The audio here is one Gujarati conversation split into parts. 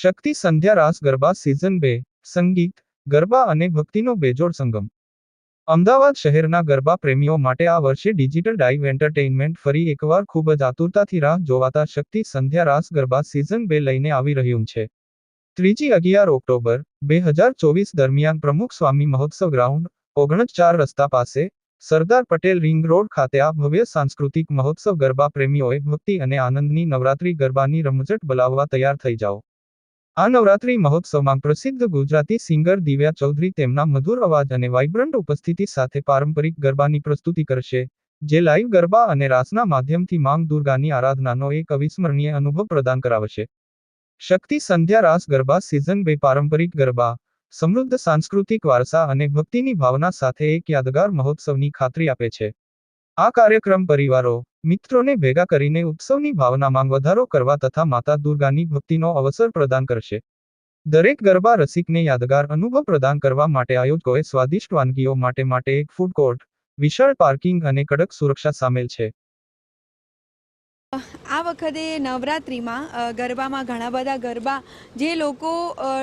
શક્તિ સંધ્યા રાસ, ગરબા સિઝન બે, સંગીત, ગરબા અને ભક્તિનો બેજોડ સંગમ. અમદાવાદ શહેરના ગરબા પ્રેમીઓ માટે આ વર્ષે ડિજિટલ ડાઇવ એન્ટરટેઇનમેન્ટ ફરી એકવાર ખૂબ જ આતુરતાથી રાહ જોવાતા શક્તિ સંધ્યા રાસ, ગરબા સિઝન બે લઈને આવી રહ્યું છે. ત્રીજી અગિયાર ઓક્ટોબર, બે હજાર ચોવીસ દરમિયાન પ્રમુખ સ્વામી મહોત્સવ ગ્રાઉન્ડ ઓગણજ ચાર રસ્તા પાસે, સરદાર પટેલ રિંગ રોડ ખાતે આ ભવ્ય સાંસ્કૃતિક મહોત્સવ ગરબા પ્રેમીઓએ ભક્તિ અને આનંદની નવરાત્રી ગરબાની રમઝટ બોલાવવા તૈયાર થઈ જાઓ. આ નવરાત્રી મહોત્સવમાં પ્રસિદ્ધ ગુજરાતી સિંગર દિવ્યા ચૌધરી તેમના મધુર અવાજ અને વાઇબ્રન્ટ ઉપસ્થિતિ સાથે પારંપરિક ગરબાની પ્રસ્તુતિ કરશે, જે લાઈવ ગરબા અને રાસના માધ્યમથી માંગ દુર્ગાની આરાધનાનો એક અવિસ્મરણીય અનુભવ પ્રદાન કરાવશે. શક્તિ સંધ્યા રાસ ગરબા સિઝન બે પારંપરિક ગરબા, સમૃદ્ધ સાંસ્કૃતિક વારસા અને ભક્તિની ભાવના સાથે એક યાદગાર મહોત્સવની ખાતરી આપે છે. આ કાર્યક્રમ પરિવારો મિત્રોને ભેગા કરીને ઉત્સવની ભાવનામાં વધારો કરવા તથા માતા દુર્ગાની ભક્તિનો અવસર પ્રદાન કરશે. દરેક ગરબા રસિકને યાદગાર અનુભવ પ્રદાન કરવા માટે આયોજકોએ સ્વાદિષ્ટ વાનગીઓ માટે માટે એક ફૂડ કોર્ટ, વિશાળ પાર્કિંગ અને કડક સુરક્ષા સામેલ છે. આ વખતે નવરાત્રિમાં ગરબામાં ઘણા બધા ગરબા, જે લોકો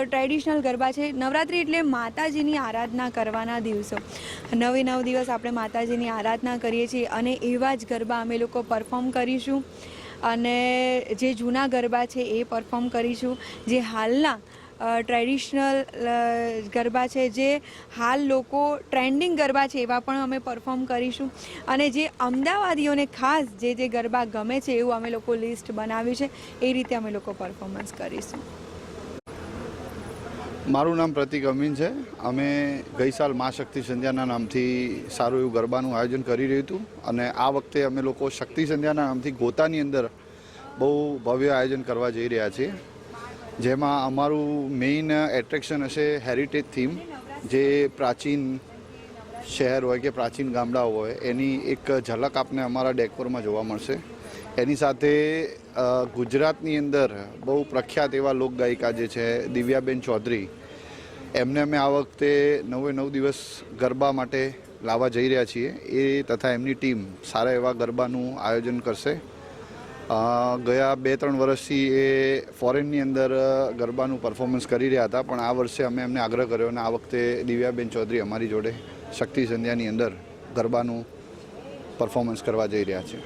ટ્રેડિશનલ ગરબા છે, નવરાત્રિ એટલે માતાજીની આરાધના કરવાના દિવસો. નવે નવ દિવસ આપણે માતાજીની આરાધના કરીએ છીએ અને એવા જ ગરબા અમે લોકો પરફોર્મ કરીશું. અને જે જૂના ગરબા છે એ પરફોર્મ કરીશું. જે હાલના ટ્રેડિશનલ ગરબા છે જે હાલ લોકો ટ્રેન્ડિંગ ગરબા છે એવા પણ અમે પરફોર્મ કરીશું. અને જે અમદાવાદીઓને ખાસ જે જે ગરબા ગમે છે એવું અમે લોકો લિસ્ટ બનાવ્યું છે, એ રીતે અમે લોકો પરફોર્મન્સ કરીશું. મારું નામ પ્રતિક અમીન છે. અમે ગઈ સાલ મા શક્તિ સંધ્યાના નામથી સારું એવું ગરબાનું આયોજન કરી રહ્યું હતું. અને આ વખતે અમે લોકો શક્તિ સંધ્યાના નામથી ગોતાની અંદર બહુ ભવ્ય આયોજન કરવા જઈ રહ્યા છીએ. જેમાં અમારું મેઇન એટ્રેક્શન હશે હેરિટેજ થીમ જે પ્રાચીન શહેર હોય કે પ્રાચીન ગામડાઓ હોય, એની એક ઝલક આપને અમારા ડેકોરમાં જોવા મળશે. એની સાથે ગુજરાતની અંદર બહુ પ્રખ્યાત એવા લોકગાયિકા જે છે, દિવ્યાબેન ચૌધરી, એમને અમે આ વખતે નવે નવ દિવસ ગરબા માટે લાવવા જઈ રહ્યા છીએ. એ તથા એમની ટીમ સારા એવા ગરબાનું આયોજન કરશે. ગયા બે ત્રણ વર્ષથી એ ફોરેનની અંદર ગરબાનું પરફોર્મન્સ કરી રહ્યા હતા, પણ આ વર્ષે અમે એમને આગ્રહ કર્યો અને આ વખતે દિવ્યાબેન ચૌધરી અમારી જોડે શક્તિ સંધ્યાની અંદર ગરબાનું પરફોર્મન્સ કરવા જઈ રહ્યા છે.